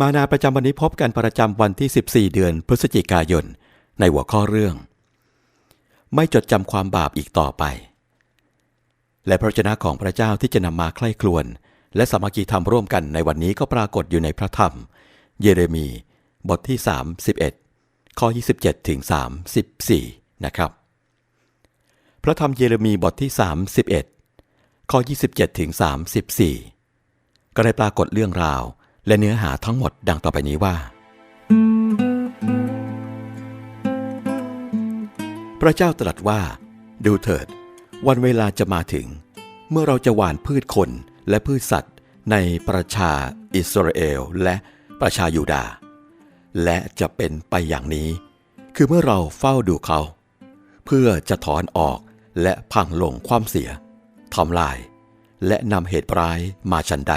มานาประจำวันนี้พบกันประจำวันที่ 14 เดือนพฤศจิกายน ในหัวข้อเรื่อง ไม่จดจำความบาปอีกต่อไป และพระเจ้าของพระเจ้าที่จะนำมาใคร่ครวญและสามัคคีธรรมร่วมกันในวันนี้ก็ปรากฏอยู่ในพระธรรม เยเรมี บทที่ 31 ข้อ 27 ถึง 34 นะครับ พระธรรมเยเรมีบทที่ 31 ข้อ 27 ถึง 34 ก็ได้ปรากฏเรื่องราว และเนื้อหาทั้งหมดดังต่อไปนี้ว่า พระเจ้าตรัสว่า ดูเถิด วันเวลาจะมาถึง เมื่อเราจะหว่านพืชคนและพืชสัตว์ ในประชาอิสราเอลและประชายูดาห์และจะเป็นไปอย่างนี้ คือเมื่อเราเฝ้าดูเขา เพื่อจะถอนออกและพังลงความเสียทำลาย และนำเหตุร้ายมาชันใด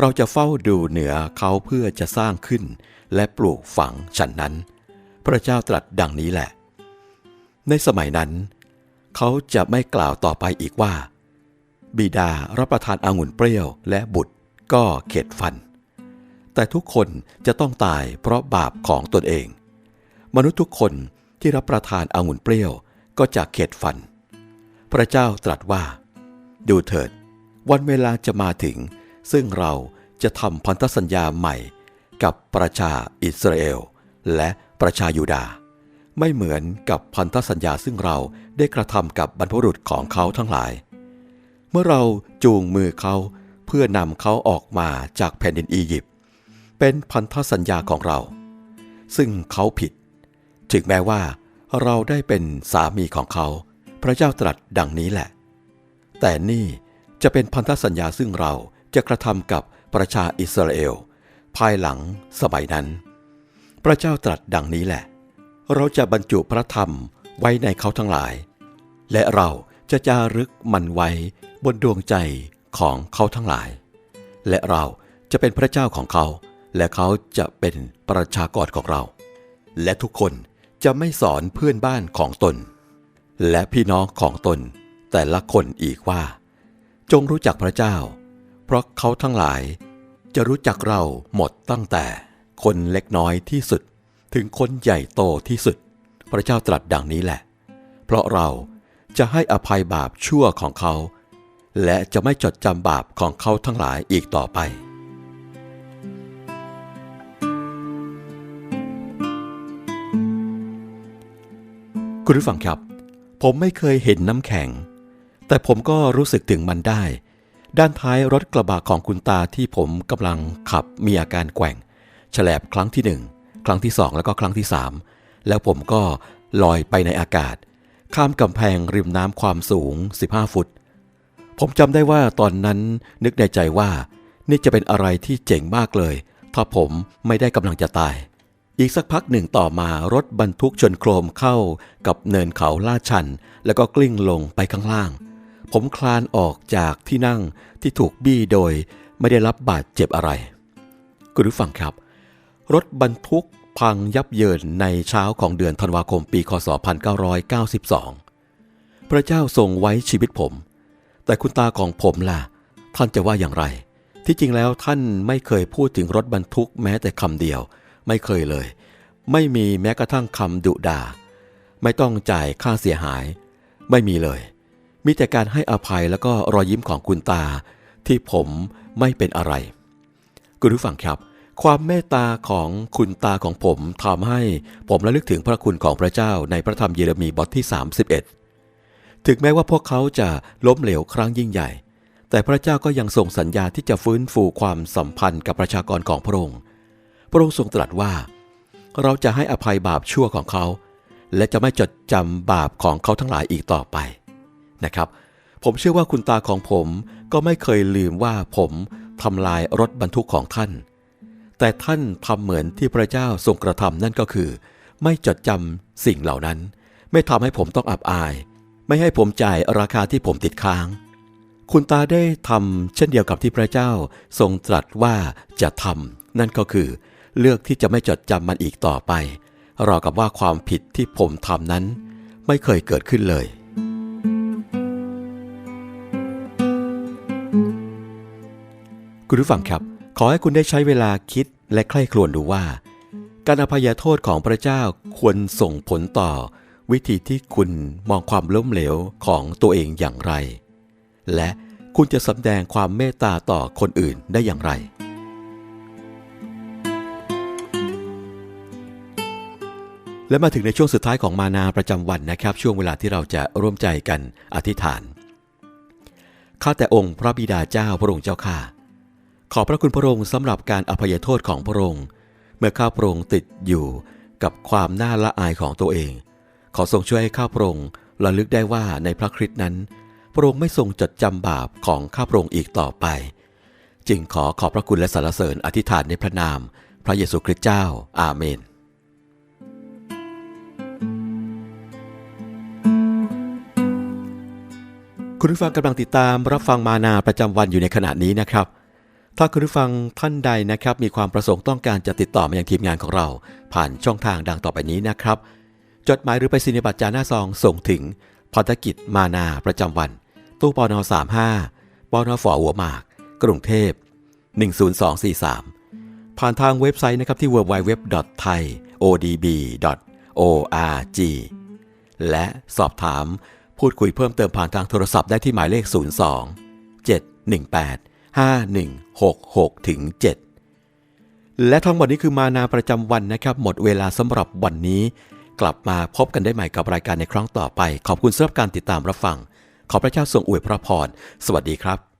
เราจะเฝ้าดูเหนือเขาเพื่อจะสร้างขึ้น และปลูกฝังฉันนั้น พระเจ้าตรัสดังนี้แหละ ในสมัยนั้น เขาจะไม่กล่าวต่อไปอีกว่า บิดารับประทานองุ่นเปรี้ยวและบุตรก็เข็ดฟัน แต่ทุกคนจะต้องตายเพราะบาปของตนเอง มนุษย์ทุกคนที่รับประทานองุ่นเปรี้ยวก็จะเข็ดฟัน พระเจ้าตรัสว่า ดูเถิด วันเวลาจะมาถึง ซึ่งเราจะทำพันธสัญญาใหม่กับประชาอิสราเอล และประชายูดาห์ไม่เหมือนกับพันธสัญญาซึ่งเราได้กระทำกับบรรพบุรุษของเขาทั้งหลาย เมื่อเราจูงมือเขาเพื่อนำเขาออกมาจากแผ่นดินอียิปต์เป็นพันธสัญญาของเรา ซึ่งเขาผิด ถึงแม้ว่าเราได้เป็นสามีของเขา พระเจ้าตรัสดังนี้แหละ แต่นี่จะเป็นพันธสัญญาซึ่งเรา จะกระทำกับประชาอิสราเอล ภายหลังสมัยนั้น พระเจ้าตรัสดังนี้แหละ เราจะบรรจุพระธรรมไว้ในเขาทั้งหลาย และเราจะจารึกมันไว้บนดวงใจของเขาทั้งหลาย และเราจะเป็นพระเจ้าของเขา และเขาจะเป็นประชากรของเรา และทุกคนจะไม่สอนเพื่อนบ้านของตน และพี่น้องของตน แต่ละคนอีกว่า จงรู้จักพระเจ้า เพราะเขาทั้งหลาย จะรู้จักเราหมดตั้งแต่คนเล็กน้อยที่สุด ถึงคนใหญ่โตที่สุด พระเจ้าตรัสดังนี้แหละ เพราะเราจะให้อภัยบาปชั่วของเขา และจะไม่จดจำบาปของเขาทั้งหลายอีกต่อไป คุณผู้ฟังครับ ผมไม่เคยเห็นน้ำแข็ง แต่ผมก็รู้สึกถึงมันได้ ด้านท้ายรถกระบะของคุณตาที่ผมกำลังขับมีอาการแกว่งฉลบครั้งที่หนึ่งครั้งที่สองแล้วก็ครั้งที่สามแล้วผมก็ลอยไปในอากาศ ข้ามกำแพงริมน้ำความสูง 15 ฟุต ผมจำได้ว่าตอนนั้นนึกในใจว่า นี่จะเป็นอะไรที่เจ๋งมากเลย ถ้าผมไม่ได้กำลังจะตาย อีกสักพักหนึ่งต่อมารถบรรทุกชนโครมเข้ากับเนินเขาลาดชัน แล้วก็กลิ้งลงไปข้างล่าง ผมคลานออกจากที่นั่งที่ถูกบี้โดยไม่ได้รับบาดเจ็บอะไร คุณผู้ฟังครับ รถบรรทุกพังยับเยินในเช้าของเดือนธันวาคมปีคศ 1992 พระเจ้าทรงไว้ชีวิตผม แต่คุณตาของผมล่ะ ท่านจะว่าอย่างไร ที่จริงแล้วท่านไม่เคยพูดถึงรถบรรทุกแม้แต่คำเดียว ไม่เคยเลย ไม่มีแม้กระทั่งคำดุด่า ไม่ต้องจ่ายค่าเสียหาย ไม่มีเลย มีแต่การให้อภัยแล้วก็รอยยิ้มของคุณตาที่ผมไม่เป็นอะไร คุณผู้ฟังครับ ความเมตตาของคุณตาของผมทำให้ผมระลึกถึงพระคุณของพระเจ้าในพระธรรมเยเรมีบทที่ 31 ถึงแม้ว่าพวกเขาจะล้มเหลวครั้งยิ่งใหญ่ แต่พระเจ้าก็ยังส่งสัญญาที่จะฟื้นฟูความสัมพันธ์กับประชากรของพระองค์ พระองค์ทรงตรัสว่า เราจะให้อภัยบาปชั่วของเขา และจะไม่จดจำบาปของเขาทั้งหลายอีกต่อไป นะครับ ผมเชื่อว่าคุณตาของผมก็ไม่เคยลืมว่าผมทำลายรถบรรทุกของท่าน แต่ท่านทำเหมือนที่พระเจ้าทรงกระทำนั่นก็คือ ไม่จดจำสิ่งเหล่านั้น ไม่ทำให้ผมต้องอับอาย ไม่ให้ผมจ่ายราคาที่ผมติดค้าง คุณตาได้ทำเช่นเดียวกับที่พระเจ้าทรงตรัสว่าจะทำนั่นก็คือเลือกที่จะไม่จดจำมันอีกต่อไป รอกับว่าความผิดที่ผมทำนั้น ไม่เคยเกิดขึ้นเลย คุณผู้ฟังครับ ขอให้คุณได้ใช้เวลาคิดและใคร่ครวญดูว่า การอภัยโทษของพระเจ้าควรส่งผลต่อ วิธีที่คุณมองความล้มเหลวของตัวเองอย่างไร และคุณจะสำแดงความเมตตาต่อคนอื่นได้อย่างไร และมาถึงในช่วงสุดท้ายของมานาประจำวันนะครับ ช่วงเวลาที่เราจะร่วมใจกันอธิษฐานข้าแต่องค์พระบิดาเจ้าพระองค์เจ้าข้า ขอพระคุณพระองค์สำหรับการอภัยโทษของพระองค์ เมื่อข้าพระองค์ติดอยู่กับความน่าละอายของตัวเอง ขอทรงช่วยให้ข้าพระองค์ระลึกได้ว่าในพระคริสต์นั้น พระองค์ไม่ทรงจดจำบาปของข้าพระองค์อีกต่อไป จึงขอขอบพระคุณและสรรเสริญอธิษฐานในพระนาม พระเยซูคริสต์เจ้า อาเมนคุณผู้ฟังกำลังติดตามรับฟังมานาประจำวันอยู่ในขณะนี้นะครับ ถ้าคุณผู้ฟังท่านใดนะครับ มีความประสงค์ต้องการจะติดต่อมายังทีมงานของเรา ผ่านช่องทางดังต่อไปนี้นะครับ จดหมายหรือไปสินิบัตรจาหน้าซองส่งถึงพันธกิจมานาประจำวัน ตู้ปอน35ปอนฝอหัวหมาก กรุงเทพ 10243 ผ่านทางเว็บไซต์นะครับที่ www.thaiodb.org และสอบถามพูดคุยเพิ่มเติมผ่านทางโทรศัพท์ได้ที่หมายเลข 02 718 5166ถึง7และทั้งหมดนี้คือมานาประจำวันนะครับ หมดเวลาสำหรับวันนี้ กลับมาพบกันได้ใหม่กับรายการในครั้งต่อไป ขอบคุณสำหรับการติดตามรับฟัง ขอพระเจ้าทรงอวยพระพร สวัสดีครับ